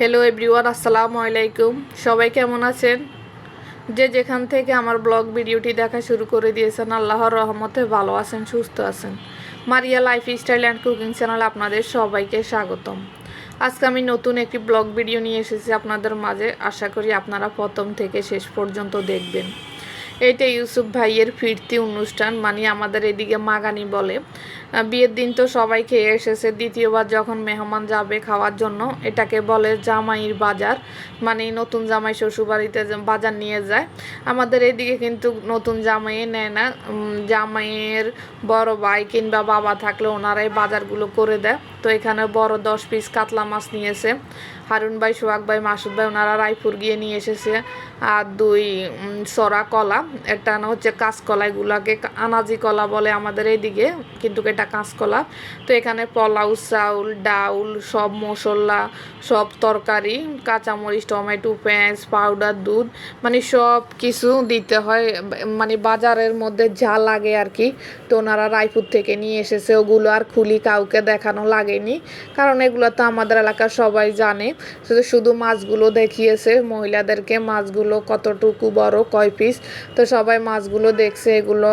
Hello everyone আসসালামু আলাইকুম। সবাই কেমন আছেন? যে যেখান থেকে আমার ব্লগ ভিডিওটি দেখা শুরু করে দিয়েছেন, আল্লাহর রহমতে ভালো আছেন, সুস্থ আছেন। Maria lifestyle and cooking channel আপনাদের সবাইকে স্বাগতম। আজকে আমি নতুন একটি ব্লগ ভিডিও নিয়ে এসেছি আপনাদের মাঝে। আশা করি আপনারা প্রথম থেকে শেষ পর্যন্ত দেখবেন। এইটা ইউসুফ ভাইয়ের ফিরতি অনুষ্ঠান মানে আমাদের এদিকে মাগানি বলে। বিয়ের দিন তো সবাই খেয়ে এসেছে। দ্বিতীয়বার যখন মেহমান যাবে খাওয়ার জন্য, এটাকে বলে জামাইয়ের বাজার। মানে নতুন জামাই শ্বশুরবাড়িতে বাজার নিয়ে যায়। আমাদের এদিকে কিন্তু নতুন জামাইয়ে নেয় না জামাইয়ের বড় ভাই কিংবা বাবা থাকলে ওনারাই বাজারগুলো করে দেয়। তো এখানে বড় দশ পিস কাতলা মাছ নিয়েছে। হারুন ভাই, সোহাগ ভাই, মাসুদ ভাই ওনারা রায়পুর গিয়ে নিয়ে এসেছে। আর দুই সরা কলা। একটা না হচ্ছে কাঁচকলা, এগুলাকে আনাজি কলা বলে আমাদের এইদিকে, কিন্তু এটা কাঁচকলা। তো এখানে পোলাও, চাউল, ডাউল, সব মশলা, সব তরকারি, কাঁচামরিচ, টমেটো, পেঁয়াজ, পাউডার, দুধ মানে সব কিছু দিতে হয়। মানে বাজারের মধ্যে যা লাগে আর কি, তো ওনারা রায়পুর থেকে নিয়ে এসেছে। ওগুলো আর খুলি কাউকে দেখানো লাগেনি, কারণ এগুলো তো আমাদের এলাকার সবাই জানে। শুধু মাছগুলো দেখিয়েছে মহিলাদেরকে, মাছগুলো কতটুকু বড়, কয় পিস তো সবাই মাছগুলো দেখছে, এগুলো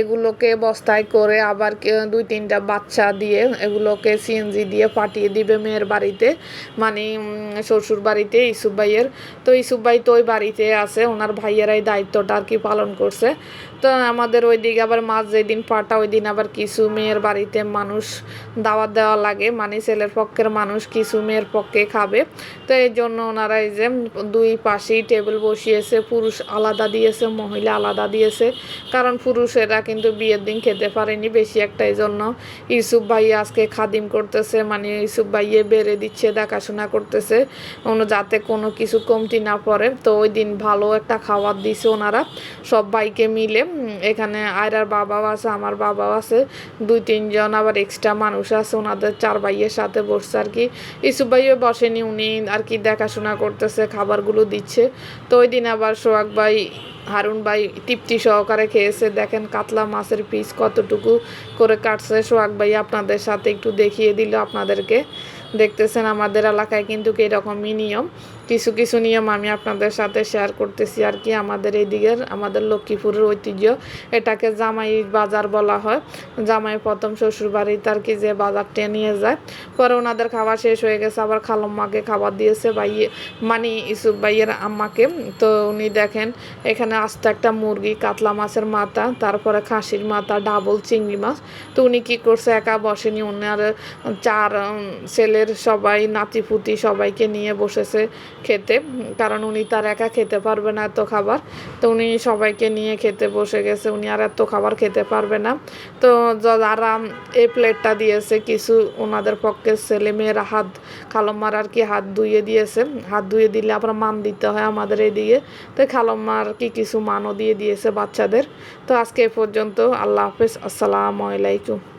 এগুলোকে বস্তায় করে আবার দুই তিনটা বাচ্চা দিয়ে এগুলোকে সিএনজি দিয়ে পাঠিয়ে দিবে মেয়ের বাড়িতে। মানে শ্বশুর বাড়িতে ইসুফ ভাইয়ের। তো ইসুফ ভাই তো ওই বাড়িতে আছে, ওনার ভাইয়েরাই দায়িত্বটা আর কি পালন করছে। তো আমাদের ওই দিকে আবার মাছ যেদিন পাটা ওই দিন আবার কিছু মেয়ের বাড়িতে মানুষ দাওয়াত দেওয়া লাগে। মানে ছেলের পক্ষের মানুষ কিছু মেয়ের পক্ষে খাবে। তো এই জন্য ওনারা এই যে দুই পাশেই টেবিল বসিয়েছে, পুরুষ আলাদা দিয়েছে মহিলা আলাদা দিয়েছে। কারণ পুরুষেরা কিন্তু বিয়ের দিন খেতে পারেনি বেশি একটা এই জন্য ইউসুফ ভাই আজকে খাদিম করতেছে মানে ইউসুফ ভাইয়ে বেড়ে দিচ্ছে, দেখাশোনা করতেছে। অন্য যাতে কোনো কিছু কমতি না পড়ে। তো ওই দিন ভালো একটা খাবার দিছে ওনারা। সব ভাইকে মিলে এখানে আয়রার বাবাও আছে, আমার বাবাও আছে। দুই, তিনজন আবার এক্সট্রা মানুষ আছে, ওনাদের চার ভাইয়ের সাথে বসছে আর কি। ইসুফ ভাইও বসেনি, উনি আর কি দেখাশোনা করতেছে, খাবারগুলো দিচ্ছে। তো ওই দিন আবার সোহাগ ভাই হারুন ভাই, তৃপ্তি সহকারে খেয়েছে। দেখেন কাতলা মাছের পিস কতটুকু করে কাটছে। সোহাগ ভাই আপনাদের সাথে একটু দেখিয়ে দিল আপনাদেরকে। দেখতেছেন আমাদের এলাকায় কিন্তু এরকমই নিয়ম। কিছু কিছু নিয়ম আমি আপনাদের সাথে শেয়ার করতেছি আর কি। আমাদের এই আমাদের লক্ষ্মীপুরের ঐতিহ্য, এটাকে জামাই বাজার বলা হয়। জামাই প্রথম শ্বশুর বাড়িতে আর কি যে বাজারটা নিয়ে যায়। পরে ওনাদের খাবার শেষ হয়ে গেছে, আবার খালাম্মাকে খাবার দিয়েছে ভাইয়ে মানে ইসুফ ভাইয়ের আম্মাকে। তো উনি দেখেন, এখানে আস্ত একটা মুরগি, কাতলা মাছের মাথা, তারপরে খাসির মাথা, ডাবল চিংড়ি মাছ। তো উনি কী করছে, একা বসেনি ওনার চার ছেলের সবাই, নাতিপুতি সবাইকে নিয়ে বসেছে। খেতে, কারণ উনি তার একা খেতে পারবে না এত খাবার। তো উনি সবাইকে নিয়ে খেতে বসে গেছে, উনি আর এত খাবার খেতে পারবে না। তো যারা এই প্লেটটা দিয়েছে, কিছু ওনাদের পক্ষে ছেলে মেয়েরা হাত খালম্মার আর কি হাত ধুয়ে দিয়েছে। হাত ধুয়ে দিলে আবার মান দিতে হয় আমাদের এদিকে। তো খালম্মার কি কিছু মানও দিয়ে দিয়েছে বাচ্চাদের। তো আজকে এ পর্যন্ত, আল্লাহ হাফেজ, আসসালামু আলাইকুম।